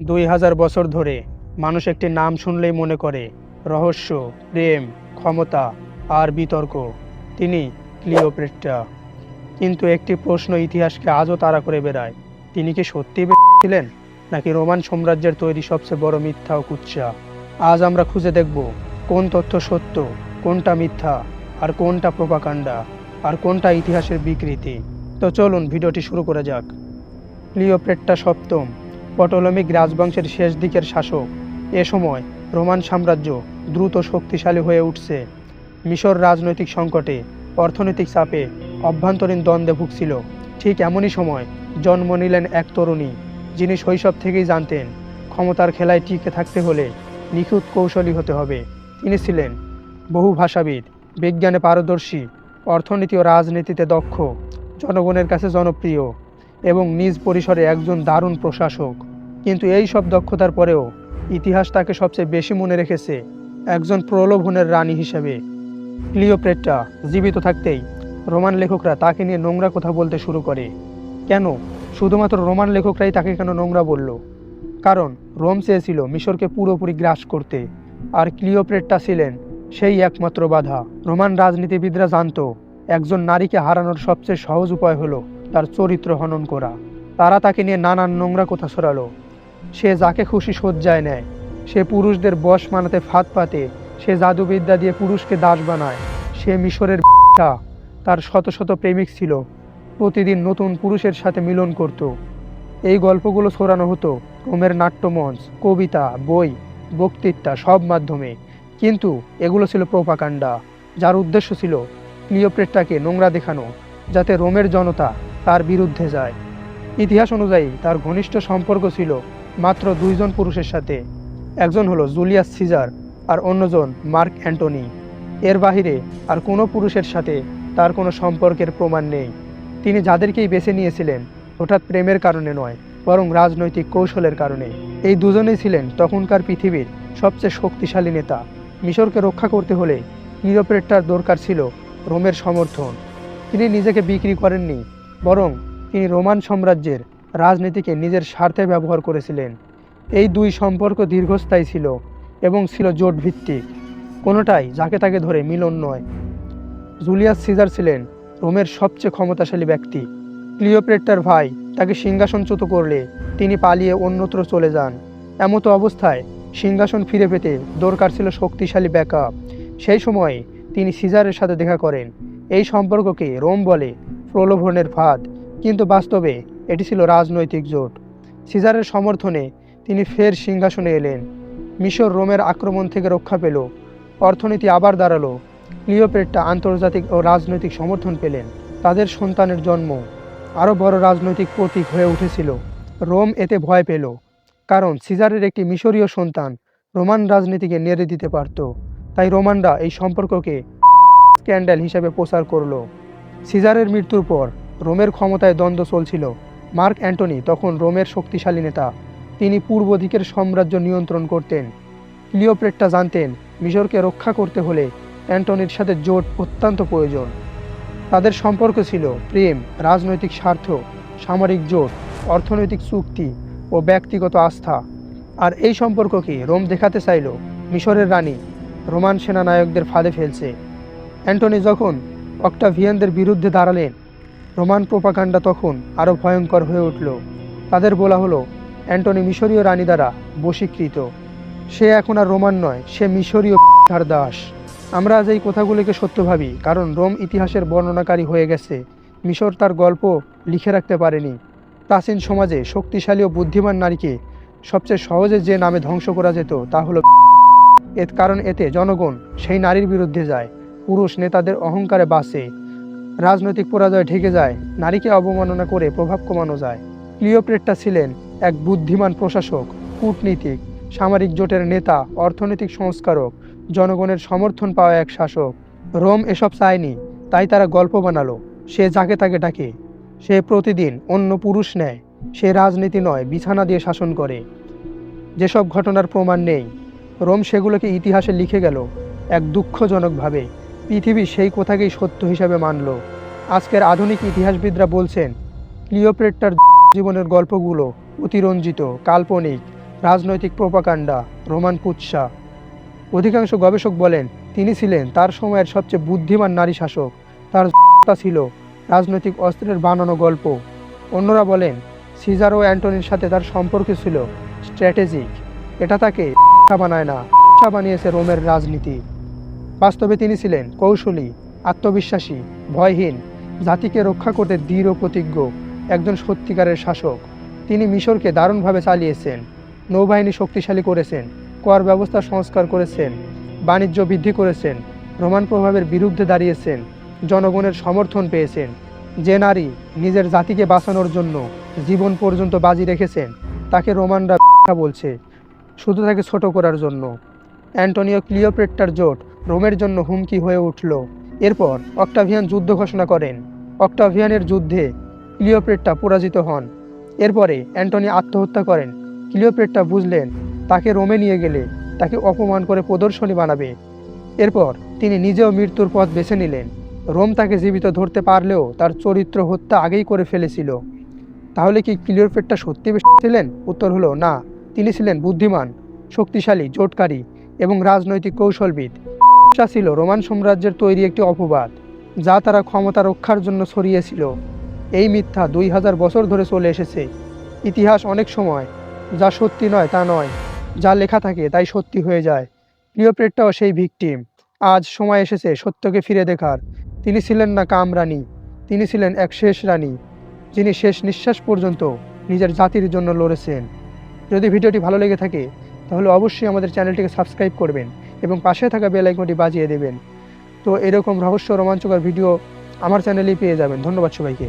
দুই হাজার বছর ধরে মানুষ একটি নাম শুনলেই মনে করে, রহস্য, প্রেম, ক্ষমতা আর বিতর্ক। তিনি ক্লিওপেট্রা। কিন্তু একটি প্রশ্ন ইতিহাসকে আজও তাড়া করে বেড়ায়, তিনি কি সত্যি ছিলেন? নাকি রোমান সাম্রাজ্যের তৈরি সবচেয়ে বড় মিথ্যা ও কুৎসা? আজ আমরা খুঁজে দেখব কোন তথ্য সত্য, কোনটা মিথ্যা, আর কোনটা প্রোপাকাণ্ডা, আর কোনটা ইতিহাসের বিকৃতি। তো চলুন ভিডিওটি শুরু করা যাক। ক্লিওপেট্রা সপ্তম। পটলমিক রাজবংশের শেষ দিকের শাসক। এ সময় রোমান সাম্রাজ্য দ্রুত শক্তিশালী হয়ে উঠছে। মিশর রাজনৈতিক সংকটে অর্থনৈতিক চাপে অভ্যন্তরীণ দ্বন্দ্বে ভুগছিল। ঠিক এমনই সময় জন্ম নিলেন এক তরুণী, যিনি শৈশব থেকেই জানতেন ক্ষমতার খেলায় টিকে থাকতে হলে নিখুঁত কৌশলী হতে হবে। তিনি ছিলেন বহু ভাষাবিদ, বিজ্ঞানে পারদর্শী, অর্থনীতি ও রাজনীতিতে দক্ষ, জনগণের কাছে জনপ্রিয়। এবং নিজ পরিসরে একজন দারুণ প্রশাসক। কিন্তু এই সব দক্ষতার পরেও ইতিহাস তাকে সবচেয়ে বেশি মনে রেখেছে একজন প্রলোভনের রানী হিসেবে। ক্লিওপ্রেট্রা জীবিত থাকতেই রোমান লেখকরা তাকে নিয়ে নোংরা কথা বলতে শুরু করে। কেন? শুধুমাত্র রোমান লেখকরাই তাকে কেন নোংরা বলল? কারণ রোম চেয়েছিল মিশরকে পুরোপুরি গ্রাস করতে, আর ক্লিওপ্রেট্রা ছিলেন সেই একমাত্র বাধা। রোমান রাজনীতিবিদরা জানতো, একজন নারীকে হারানোর সবচেয়ে সহজ উপায় হলো তার চরিত্র হনন করা। তারা তাকে নিয়ে নানান নোংরা কথা ছড়ালো সে যাকে খুশি সজ্জায় নেয়, সে পুরুষদের বশ মানাতে ফাঁদ পাতে, সে জাদুবিদ্যা দিয়ে পুরুষকে দাস বানায়, সে মিশরের তার শত শত প্রেমিক ছিল, প্রতিদিন নতুন পুরুষের সাথে মিলন করত। এই গল্পগুলো ছড়ানো হতো রোমের নাট্যমঞ্চ, কবিতা, বই, বক্তৃতা সব মাধ্যমে। কিন্তু এগুলো ছিল প্রোপাকাণ্ডা, যার উদ্দেশ্য ছিল ক্লিওপ্রেট্রাকে নোংরা দেখানো, যাতে রোমের জনতা তার বিরুদ্ধে যায়। ইতিহাস অনুযায়ী তার ঘনিষ্ঠ সম্পর্ক ছিল মাত্র দুইজন পুরুষের সাথে। একজন হলো জুলিয়াস সিজার আর অন্যজন মার্ক অ্যান্টনি। এর বাহিরে আর কোনো পুরুষের সাথে তার কোনো সম্পর্কের প্রমাণ নেই। তিনি যাদেরকেই বেছে নিয়েছিলেন হঠাৎ প্রেমের কারণে নয়, বরং রাজনৈতিক কৌশলের কারণে। এই দুজনেই ছিলেন তখনকার পৃথিবীর সবচেয়ে শক্তিশালী নেতা। মিশরকে রক্ষা করতে হলে নিরোপ্রেট্টার দরকার ছিল রোমের সমর্থন। তিনি নিজেকে বিক্রি করেননি বরং তিনি রোমান সাম্রাজ্যের রাজনীতিকে নিজের স্বার্থে ব্যবহার করেছিলেন। এই দুই সম্পর্ক দীর্ঘস্থায়ী ছিল এবং ছিল জোট ভিত্তিক কোনোটাই যাকে তাকে ধরে মিলন নয়। জুলিয়াস সিজার ছিলেন রোমের সবচেয়ে ক্ষমতাশালী ব্যক্তি। ক্লিওপ্রেট্টার ভাই তাকে সিংহাসনচ্যুত করলে তিনি পালিয়ে অন্যত্র চলে যান। এমতো অবস্থায় সিংহাসন ফিরে পেতে দরকার ছিল শক্তিশালী ব্যাকআপ। সেই সময়ে তিনি সিজারের সাথে দেখা করেন। এই সম্পর্ককে রোম বলে প্রলোভনের ফাঁদ, কিন্তু বাস্তবে এটি ছিল রাজনৈতিক জোট। সিজারের সমর্থনে তিনি ফের সিংহাসনে এলেন। মিশর রোমের আক্রমণ থেকে রক্ষা পেল। অর্থনীতি আবার দাঁড়াল। ক্লিওপেট্রা আন্তর্জাতিক ও রাজনৈতিক সমর্থন পেলেন। তাদের সন্তানের জন্ম। আরও বড় রাজনৈতিক প্রতীক হয়ে উঠেছিল। রোম এতে ভয় পেল। কারণ সিজারের একটি মিশরীয় সন্তান রোমান রাজনীতিকে নেড়ে দিতে পারত। তাই রোমানরা এই সম্পর্ককে স্ক্যান্ডাল হিসেবে প্রচার করল। সিজারের মৃত্যুর পর রোমের ক্ষমতায় দ্বন্দ্ব চলছিল। মার্ক অ্যান্টনি তখন রোমের শক্তিশালী নেতা। তিনি পূর্ব দিকের সাম্রাজ্য নিয়ন্ত্রণ করতেন। ক্লিওপ্রেট্রা জানতেন, মিশরকে রক্ষা করতে হলে অ্যান্টনির সাথে জোট অত্যন্ত প্রয়োজন। তাদের সম্পর্ক ছিল প্রেম, রাজনৈতিক স্বার্থ, সামরিক জোট, অর্থনৈতিক চুক্তি ও ব্যক্তিগত আস্থা। আর এই সম্পর্ককে রোম দেখাতে চাইল মিশরের রানী, রোমান সেনানায়কদের ফাঁদে ফেলছে। অ্যান্টনি যখন অক্টাভিয়ানদের বিরুদ্ধে দাঁড়ালেন। রোমান প্রোপাকাণ্ডা তখন আরও ভয়ঙ্কর হয়ে উঠল। তাদের বলা হলো, অ্যান্টনি মিশরীয় রানী দ্বারা বশীকৃত। সে এখন আর রোমান নয়, সে মিশরীয় তার দাস। আমরা আজ এই কথাগুলিকে সত্য ভাবি, কারণ রোম ইতিহাসের বর্ণনাকারী হয়ে গেছে। মিশর তার গল্প লিখে রাখতে পারেনি। প্রাচীন সমাজে শক্তিশালী ও বুদ্ধিমান নারীকে সবচেয়ে সহজে যে নামে ধ্বংস করা যেত তা হলো এর কারণ এতে জনগণ সেই নারীর বিরুদ্ধে যায়। পুরুষ নেতাদের অহংকারে বাঁচে রাজনৈতিক পরাজয় ঢেকে যায়, নারীকে অবমাননা করে প্রভাব কমানো যায়। ক্লিওপ্রেট্টা ছিলেন এক বুদ্ধিমান প্রশাসক, কূটনীতিক, সামরিক জোটের নেতা, অর্থনৈতিক সংস্কারক, জনগণের সমর্থন পাওয়া এক শাসক। রোম এসব চায়নি, তাই তারা গল্প বানালো, সে যাকে তাকে ডাকে। সে প্রতিদিন অন্য পুরুষ নেয়, সে রাজনীতি নয়, বিছানা দিয়ে শাসন করে। যেসব ঘটনার প্রমাণ নেই, রোম সেগুলোকে ইতিহাসে লিখে গেল, এক দুঃখজনকভাবে। পৃথিবী সেই কথাকেই সত্য হিসাবে মানল। আজকের আধুনিক ইতিহাসবিদরা বলছেন ক্লিওপ্রেট্টার জীবনের গল্পগুলো অতিরঞ্জিত, কাল্পনিক, রাজনৈতিক প্রোপাকাণ্ডা, রোমান কুৎসা। অধিকাংশ গবেষক বলেন, তিনি ছিলেন তার সময়ের সবচেয়ে বুদ্ধিমান নারী শাসক। তার ছিল রাজনৈতিক অস্ত্রের বানানো গল্প। অন্যরা বলেন, সিজার ও অ্যান্টনির সাথে তার সম্পর্ক ছিল স্ট্র্যাটেজিক। এটা তাকে বানায় না, বানিয়েছে রোমের রাজনীতি। বাস্তবে তিনি ছিলেন কৌশলী, আত্মবিশ্বাসী, ভয়হীন, জাতিকে রক্ষা করতে দৃঢ় প্রতিজ্ঞ একজন সত্যিকারের শাসক। তিনি মিশরকে দারুণভাবে চালিয়েছেন, নৌবাহিনী শক্তিশালী করেছেন, কর ব্যবস্থা সংস্কার করেছেন, বাণিজ্য বৃদ্ধি করেছেন, রোমান প্রভাবের বিরুদ্ধে দাঁড়িয়েছেন, জনগণের সমর্থন পেয়েছেন। যে নারী নিজের জাতিকে বাঁচানোর জন্য জীবন পর্যন্ত বাজি রেখেছেন, তাকে রোমানরা বলছে, শুধু তাকে ছোট করার জন্য। অ্যান্টনিও ক্লিওপ্রেট্টার জোট রোমের জন্য হুমকি হয়ে উঠল। এরপর অক্টাভিয়ান যুদ্ধ ঘোষণা করেন। অক্টাভিয়ানের যুদ্ধে ক্লিওপ্রেট্টা পরাজিত হন। এরপরে অ্যান্টনি আত্মহত্যা করেন। ক্লিওপ্রেট্টা বুঝলেন, তাকে রোমে নিয়ে গেলে তাকে অপমান করে প্রদর্শনী বানাবে। এরপর তিনি নিজেও মৃত্যুর পথ বেছে নিলেন। রোম তাকে জীবিত ধরতে পারলেও তার চরিত্র হত্যা আগেই করে ফেলেছিল। তাহলে কি ক্লিওপ্রেট্টা সত্যি ছিলেন? উত্তর হলো, না। তিনি ছিলেন বুদ্ধিমান, শক্তিশালী, জোটকারী এবং রাজনৈতিক কৌশলবিদ। তা ছিল রোমান সাম্রাজ্যের তৈরি একটি অপবাদ, যা তারা ক্ষমতা রক্ষার জন্য ছড়িয়েছিল। এই মিথ্যা দুই হাজার বছর ধরে চলে এসেছে। ইতিহাস অনেক সময় যা সত্যি নয় তা নয়, যা লেখা থাকে তাই সত্যি হয়ে যায়। ক্লিওপ্রেট্টাও সেই ভিকটিম। আজ সময় এসেছে সত্যকে ফিরে দেখার। তিনি ছিলেন না কাম রানী, তিনি ছিলেন এক শেষ রানী, যিনি শেষ নিঃশ্বাস পর্যন্ত নিজের জাতির জন্য লড়েছেন। যদি ভিডিওটি ভালো লেগে থাকে তাহলে অবশ্যই আমাদের চ্যানেলটিকে সাবস্ক্রাইব করবেন এবং পাশে থাকা বেল আইকনটি বাজিয়ে দেবেন। তো এরকম রহস্য রোমাঞ্চকর ভিডিও আমার চ্যানেলেই পেয়ে যাবেন। ধন্যবাদ সবাইকে।